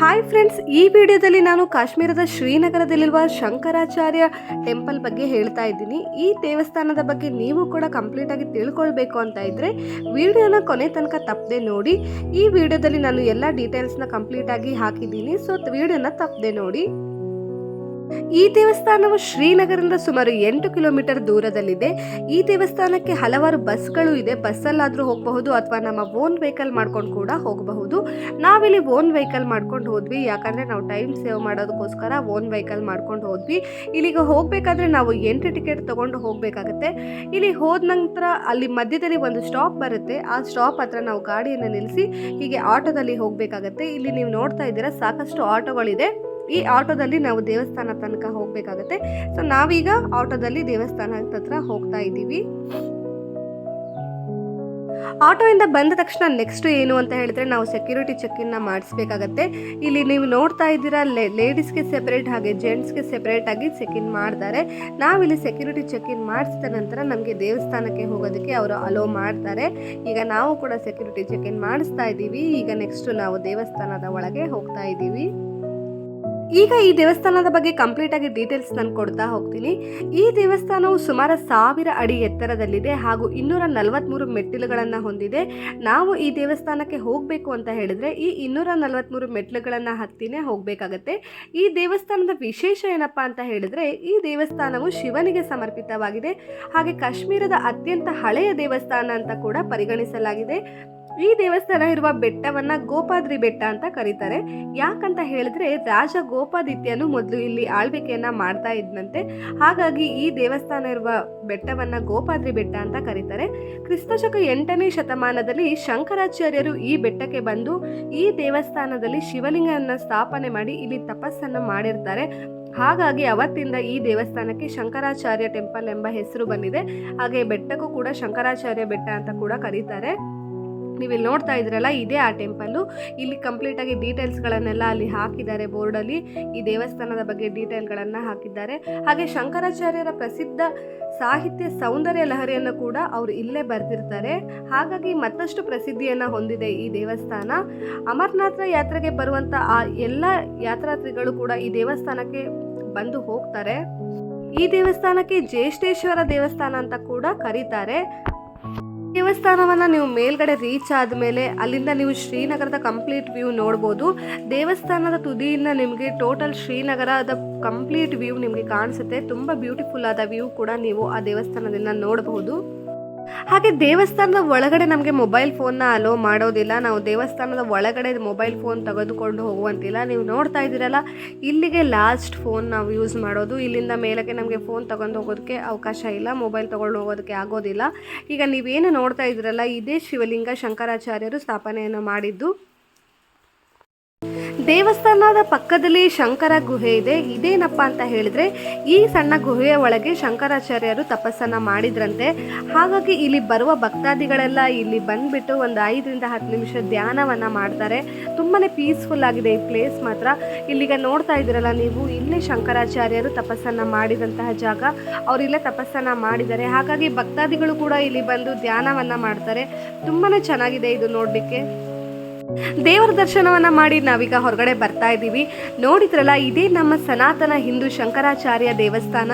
Hi friends ಈ ವಿಡಿಯೋದಲ್ಲಿ ನಾನು ಕಾಶ್ಮೀರದ ಶ್ರೀನಗರದಲ್ಲಿರುವ ಶಂಕರಾಚಾರ್ಯ ಟೆಂಪಲ್ ಬಗ್ಗೆ ಹೇಳ್ತಾ ಇದ್ದೀನಿ. ಈ ದೇವಸ್ಥಾನದ ಬಗ್ಗೆ ನೀವು ಕೂಡ ಕಂಪ್ಲೀಟ್ ಆಗಿ ತಿಳ್ಕೊಳ್ಬೇಕು ಅಂತ ಇದ್ರೆ ವಿಡಿಯೋನ ಕೊನೆ ತನಕ ತಪ್ಪದೆ ನೋಡಿ. ಈ ವಿಡಿಯೋದಲ್ಲಿ ನಾನು ಎಲ್ಲ ಡೀಟೇಲ್ಸ್ನ ಕಂಪ್ಲೀಟ್ ಆಗಿ ಹಾಕಿದ್ದೀನಿ. ಸೊ ವಿಡಿಯೋನ ತಪ್ಪದೆ ನೋಡಿ. ಈ ದೇವಸ್ಥಾನವು ಶ್ರೀನಗರದಿಂದ ಸುಮಾರು ಎಂಟು ಕಿಲೋಮೀಟರ್ ದೂರದಲ್ಲಿದೆ. ಈ ದೇವಸ್ಥಾನಕ್ಕೆ ಹಲವಾರು ಬಸ್ಗಳು ಇದೆ. ಬಸ್ಸಲ್ಲಾದರೂ ಹೋಗಬಹುದು ಅಥವಾ ನಮ್ಮ ಓನ್ ವೆಹಿಕಲ್ ಮಾಡ್ಕೊಂಡು ಕೂಡ ಹೋಗಬಹುದು. ನಾವಿಲ್ಲಿ ಓನ್ ವೆಹಿಕಲ್ ಮಾಡ್ಕೊಂಡು ಹೋದ್ವಿ. ಯಾಕಂದರೆ ನಾವು ಟೈಮ್ ಸೇವ್ ಮಾಡೋದಕ್ಕೋಸ್ಕರ ಓನ್ ವೆಹಿಕಲ್ ಮಾಡ್ಕೊಂಡು ಹೋದ್ವಿ. ಇಲ್ಲಿಗೆ ಹೋಗಬೇಕಾದ್ರೆ ನಾವು ಎಂಟ್ರಿ ಟಿಕೆಟ್ ತೊಗೊಂಡು ಹೋಗಬೇಕಾಗತ್ತೆ. ಇಲ್ಲಿ ಹೋದ ನಂತರ ಅಲ್ಲಿ ಮಧ್ಯದಲ್ಲಿ ಒಂದು ಸ್ಟಾಪ್ ಬರುತ್ತೆ. ಆ ಸ್ಟಾಪ್ ಹತ್ರ ನಾವು ಗಾಡಿಯನ್ನು ನಿಲ್ಲಿಸಿ ಹೀಗೆ ಆಟೋದಲ್ಲಿ ಹೋಗಬೇಕಾಗತ್ತೆ. ಇಲ್ಲಿ ನೀವು ನೋಡ್ತಾ ಇದ್ದೀರಾ ಸಾಕಷ್ಟು ಆಟೋಗಳಿದೆ. ಈ ಆಟೋದಲ್ಲಿ ನಾವು ದೇವಸ್ಥಾನ ತನಕ ಹೋಗಬೇಕಾಗತ್ತೆ. ಸೊ ನಾವೀಗ ಆಟೋದಲ್ಲಿ ದೇವಸ್ಥಾನದ ಹತ್ರ ಹೋಗ್ತಾ ಇದ್ದೀವಿ. ಆಟೋಯಿಂದ ಬಂದ ತಕ್ಷಣ ನೆಕ್ಸ್ಟ್ ಏನು ಅಂತ ಹೇಳಿದ್ರೆ ನಾವು ಸೆಕ್ಯೂರಿಟಿ ಚೆಕ್ ಇನ್ನ ಮಾಡಿಸ್ಬೇಕಾಗತ್ತೆ. ಇಲ್ಲಿ ನೀವು ನೋಡ್ತಾ ಇದ್ದೀರಾ ಲೇಡೀಸ್ಗೆ ಸೆಪರೇಟ್ ಹಾಗೆ ಜೆಂಟ್ಸ್ಗೆ ಸೆಪರೇಟ್ ಆಗಿ ಚೆಕ್ ಇನ್ ಮಾಡ್ತಾರೆ. ನಾವಿಲ್ಲಿ ಸೆಕ್ಯೂರಿಟಿ ಚೆಕ್ ಇನ್ ಮಾಡಿಸಿದ ನಂತರ ನಮಗೆ ದೇವಸ್ಥಾನಕ್ಕೆ ಹೋಗೋದಕ್ಕೆ ಅವರು ಅಲೋ ಮಾಡ್ತಾರೆ. ಈಗ ನಾವು ಕೂಡ ಸೆಕ್ಯೂರಿಟಿ ಚೆಕ್ ಇನ್ ಮಾಡಿಸ್ತಾ ಇದ್ದೀವಿ. ಈಗ ನೆಕ್ಸ್ಟ್ ನಾವು ದೇವಸ್ಥಾನದ ಒಳಗೆ ಹೋಗ್ತಾ ಇದ್ದೀವಿ. ಈಗ ಈ ದೇವಸ್ಥಾನದ ಬಗ್ಗೆ ಕಂಪ್ಲೀಟ್ ಆಗಿ ಡೀಟೇಲ್ಸ್ ನಾನು ಕೊಡ್ತಾ ಹೋಗ್ತೀನಿ. ಈ ದೇವಸ್ಥಾನವು ಸುಮಾರು ಸಾವಿರ ಅಡಿ ಎತ್ತರದಲ್ಲಿದೆ ಹಾಗೂ ಇನ್ನೂರ ನಲವತ್ತ್ಮೂರು ಮೆಟ್ಟಿಲುಗಳನ್ನು ಹೊಂದಿದೆ. ನಾವು ಈ ದೇವಸ್ಥಾನಕ್ಕೆ ಹೋಗಬೇಕು ಅಂತ ಹೇಳಿದ್ರೆ ಈ ಇನ್ನೂರ ನಲವತ್ತ್ಮೂರು ಮೆಟ್ಟಿಲುಗಳನ್ನು ಹತ್ತಿನೇ ಹೋಗಬೇಕಾಗತ್ತೆ. ಈ ದೇವಸ್ಥಾನದ ವಿಶೇಷ ಏನಪ್ಪಾ ಅಂತ ಹೇಳಿದ್ರೆ ಈ ದೇವಸ್ಥಾನವು ಶಿವನಿಗೆ ಸಮರ್ಪಿತವಾಗಿದೆ. ಹಾಗೆ ಕಾಶ್ಮೀರದ ಅತ್ಯಂತ ಹಳೆಯ ದೇವಸ್ಥಾನ ಅಂತ ಕೂಡ ಪರಿಗಣಿಸಲಾಗಿದೆ. ಈ ದೇವಸ್ಥಾನ ಇರುವ ಬೆಟ್ಟವನ್ನ ಗೋಪಾದ್ರಿ ಬೆಟ್ಟ ಅಂತ ಕರೀತಾರೆ. ಯಾಕಂತ ಹೇಳಿದ್ರೆ ರಾಜ ಗೋಪಾದಿತ್ಯನು ಮೊದಲು ಇಲ್ಲಿ ಆಳ್ವಿಕೆಯನ್ನ ಮಾಡ್ತಾ ಇದ್ನಂತೆ. ಹಾಗಾಗಿ ಈ ದೇವಸ್ಥಾನ ಇರುವ ಬೆಟ್ಟವನ್ನ ಗೋಪಾದ್ರಿ ಬೆಟ್ಟ ಅಂತ ಕರೀತಾರೆ. ಕ್ರಿಸ್ತಶಕ ಎಂಟನೇ ಶತಮಾನದಲ್ಲಿ ಶಂಕರಾಚಾರ್ಯರು ಈ ಬೆಟ್ಟಕ್ಕೆ ಬಂದು ಈ ದೇವಸ್ಥಾನದಲ್ಲಿ ಶಿವಲಿಂಗನ ಸ್ಥಾಪನೆ ಮಾಡಿ ಇಲ್ಲಿ ತಪಸ್ಸನ್ನು ಮಾಡಿರ್ತಾರೆ. ಹಾಗಾಗಿ ಅವತ್ತಿಂದ ಈ ದೇವಸ್ಥಾನಕ್ಕೆ ಶಂಕರಾಚಾರ್ಯ ಟೆಂಪಲ್ ಎಂಬ ಹೆಸರು ಬಂದಿದೆ. ಹಾಗೆ ಬೆಟ್ಟಕ್ಕೂ ಕೂಡ ಶಂಕರಾಚಾರ್ಯ ಬೆಟ್ಟ ಅಂತ ಕೂಡ ಕರೀತಾರೆ. ನೀವು ಇಲ್ಲಿ ನೋಡ್ತಾ ಇದ್ರಲ್ಲ ಇದೇ ಆ ಟೆಂಪಲ್ಲು ಇಲ್ಲಿ ಕಂಪ್ಲೀಟಾಗಿ ಡೀಟೇಲ್ಸ್ಗಳನ್ನೆಲ್ಲ ಅಲ್ಲಿ ಹಾಕಿದ್ದಾರೆ ಬೋರ್ಡಲ್ಲಿ ಈ ದೇವಸ್ಥಾನದ ಬಗ್ಗೆ ಡೀಟೇಲ್ಗಳನ್ನು ಹಾಕಿದ್ದಾರೆ. ಹಾಗೆ ಶಂಕರಾಚಾರ್ಯರ ಪ್ರಸಿದ್ಧ ಸಾಹಿತ್ಯ ಸೌಂದರ್ಯ ಲಹರಿಯನ್ನು ಕೂಡ ಅವರು ಇಲ್ಲೇ ಬರೆದಿರ್ತಾರೆ. ಹಾಗಾಗಿ ಮತ್ತಷ್ಟು ಪ್ರಸಿದ್ಧಿಯನ್ನು ಹೊಂದಿದೆ ಈ ದೇವಸ್ಥಾನ. ಅಮರನಾಥ ಯಾತ್ರೆಗೆ ಬರುವಂಥ ಆ ಎಲ್ಲ ಯಾತ್ರಾರ್ಥಿಗಳು ಕೂಡ ಈ ದೇವಸ್ಥಾನಕ್ಕೆ ಬಂದು ಹೋಗ್ತಾರೆ. ಈ ದೇವಸ್ಥಾನಕ್ಕೆ ಜ್ಯೇಷ್ಠೇಶ್ವರ ದೇವಸ್ಥಾನ ಅಂತ ಕೂಡ ಕರೀತಾರೆ. ದೇವಸ್ಥಾನವನ್ನ ನೀವು ಮೇಲ್ಗಡೆ ರೀಚ್ ಆದಮೇಲೆ ಅಲ್ಲಿಂದ ನೀವು ಶ್ರೀನಗರದ ಕಂಪ್ಲೀಟ್ ವ್ಯೂ ನೋಡ್ಬೋದು. ದೇವಸ್ಥಾನದ ತುದಿಯಿಂದ ನಿಮಗೆ ಟೋಟಲ್ ಶ್ರೀನಗರದ ಕಂಪ್ಲೀಟ್ ವ್ಯೂ ನಿಮಗೆ ಕಾಣಿಸುತ್ತೆ. ತುಂಬಾ ಬ್ಯೂಟಿಫುಲ್ ಆದ ವ್ಯೂ ಕೂಡ ನೀವು ಆ ದೇವಸ್ಥಾನದಿಂದ ನೋಡಬಹುದು ಹಾಗೆ ದೇವಸ್ಥಾನದ ಒಳಗಡೆ ನಮಗೆ ಮೊಬೈಲ್ ಫೋನ್ನ ಅಲೋ ಮಾಡೋದಿಲ್ಲ. ನಾವು ದೇವಸ್ಥಾನದ ಒಳಗಡೆ ಮೊಬೈಲ್ ಫೋನ್ ತೆಗೆದುಕೊಂಡು ಹೋಗುವಂತಿಲ್ಲ. ನೀವು ನೋಡ್ತಾ ಇದ್ದೀರಲ್ಲ, ಇಲ್ಲಿಗೆ ಲಾಸ್ಟ್ ಫೋನ್ ನಾವು ಯೂಸ್ ಮಾಡೋದು. ಇಲ್ಲಿಂದ ಮೇಲಕ್ಕೆ ನಮಗೆ ಫೋನ್ ತಗೊಂಡು ಹೋಗೋದಕ್ಕೆ ಅವಕಾಶ ಇಲ್ಲ. ಮೊಬೈಲ್ ತಗೊಂಡು ಹೋಗೋದಕ್ಕೆ ಆಗೋದಿಲ್ಲ. ಈಗ ನೀವೇನು ನೋಡ್ತಾ ಇದ್ದೀರಲ್ಲ, ಇದೇ ಶಿವಲಿಂಗ ಶಂಕರಾಚಾರ್ಯರು ಸ್ಥಾಪನೆಯನ್ನು ಮಾಡಿದ್ದು. ದೇವಸ್ಥಾನದ ಪಕ್ಕದಲ್ಲಿ ಶಂಕರ ಗುಹೆ ಇದೆ. ಇದೇನಪ್ಪ ಅಂತ ಹೇಳಿದ್ರೆ, ಈ ಸಣ್ಣ ಗುಹೆಯ ಒಳಗೆ ಶಂಕರಾಚಾರ್ಯರು ತಪಸ್ಸನ್ನ ಮಾಡಿದ್ರಂತೆ. ಹಾಗಾಗಿ ಇಲ್ಲಿ ಬರುವ ಭಕ್ತಾದಿಗಳೆಲ್ಲ ಇಲ್ಲಿ ಬಂದ್ಬಿಟ್ಟು ಒಂದು ಐದರಿಂದ ಹತ್ತು ನಿಮಿಷ ಧ್ಯಾನವನ್ನ ಮಾಡ್ತಾರೆ. ತುಂಬಾನೇ ಪೀಸ್ಫುಲ್ ಆಗಿದೆ ಈ ಪ್ಲೇಸ್ ಮಾತ್ರ. ಇಲ್ಲಿಗ ನೋಡ್ತಾ ಇದ್ದೀರಲ್ಲ ನೀವು, ಇಲ್ಲಿ ಶಂಕರಾಚಾರ್ಯರು ತಪಸ್ಸನ್ನ ಮಾಡಿದಂತಹ ಜಾಗ. ಅವರಿಲ್ಲೇ ತಪಸ್ಸನ್ನ ಮಾಡಿದ್ದಾರೆ. ಹಾಗಾಗಿ ಭಕ್ತಾದಿಗಳು ಕೂಡ ಇಲ್ಲಿ ಬಂದು ಧ್ಯಾನವನ್ನ ಮಾಡ್ತಾರೆ. ತುಂಬಾನೇ ಚೆನ್ನಾಗಿದೆ ಇದು ನೋಡ್ಲಿಕ್ಕೆ. ದೇವರ ದರ್ಶನವನ್ನ ಮಾಡಿ ನಾವೀಗ ಹೊರಗಡೆ ಬರ್ತಾ ಇದ್ದೀವಿ. ನೋಡಿದ್ರಲ್ಲ, ಇದೇ ನಮ್ಮ ಸನಾತನ ಹಿಂದೂ ಶಂಕರಾಚಾರ್ಯ ದೇವಸ್ಥಾನ.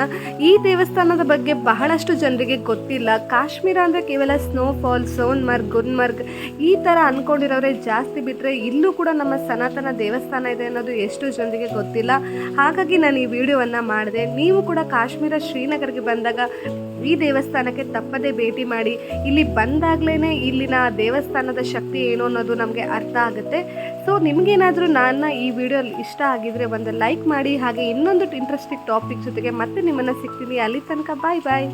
ಈ ದೇವಸ್ಥಾನದ ಬಗ್ಗೆ ಬಹಳಷ್ಟು ಜನರಿಗೆ ಗೊತ್ತಿಲ್ಲ. ಕಾಶ್ಮೀರ ಅಂದರೆ ಕೇವಲ ಸ್ನೋಫಾಲ್ ಸೋನ್ಮರ್ಗ್ ಗುಲ್ಮರ್ಗ್ ಈ ಥರ ಅಂದ್ಕೊಂಡಿರೋರೆ ಜಾಸ್ತಿ ಬಿಟ್ಟರೆ ಇಲ್ಲೂ ಕೂಡ ನಮ್ಮ ಸನಾತನ ದೇವಸ್ಥಾನ ಇದೆ ಅನ್ನೋದು ಎಷ್ಟು ಜನರಿಗೆ ಗೊತ್ತಿಲ್ಲ. ಹಾಗಾಗಿ ನಾನು ಈ ವಿಡಿಯೋವನ್ನು ಮಾಡಿದೆ. ನೀವು ಕೂಡ ಕಾಶ್ಮೀರ ಶ್ರೀನಗರ್ಗೆ ಬಂದಾಗ ಈ ದೇವಸ್ಥಾನಕ್ಕೆ ತಪ್ಪದೇ ಭೇಟಿ ಮಾಡಿ. ಇಲ್ಲಿ ಬಂದಾಗ್ಲೇ ಇಲ್ಲಿನ ದೇವಸ್ಥಾನದ ಶಕ್ತಿ ಏನು ಅನ್ನೋದು ನಮಗೆ ಅರ್ಥ ಆಗುತ್ತೆ. ಸೊ ನಿಮಗೇನಾದರೂ ನನ್ನ ಈ ವಿಡಿಯೋ ಇಷ್ಟ ಆಗಿದ್ರೆ ಒಂದು ಲೈಕ್ ಮಾಡಿ, ಹಾಗೆ ಇನ್ನೊಂದು ಇಂಟ್ರೆಸ್ಟಿಂಗ್ ಟಾಪಿಕ್ ಜೊತೆಗೆ ಮತ್ತೆ ನಿಮ್ಮನ್ನು ಸಿಗ್ತೀನಿ. ಅಲ್ಲಿ ತನಕ ಬಾಯ್ ಬಾಯ್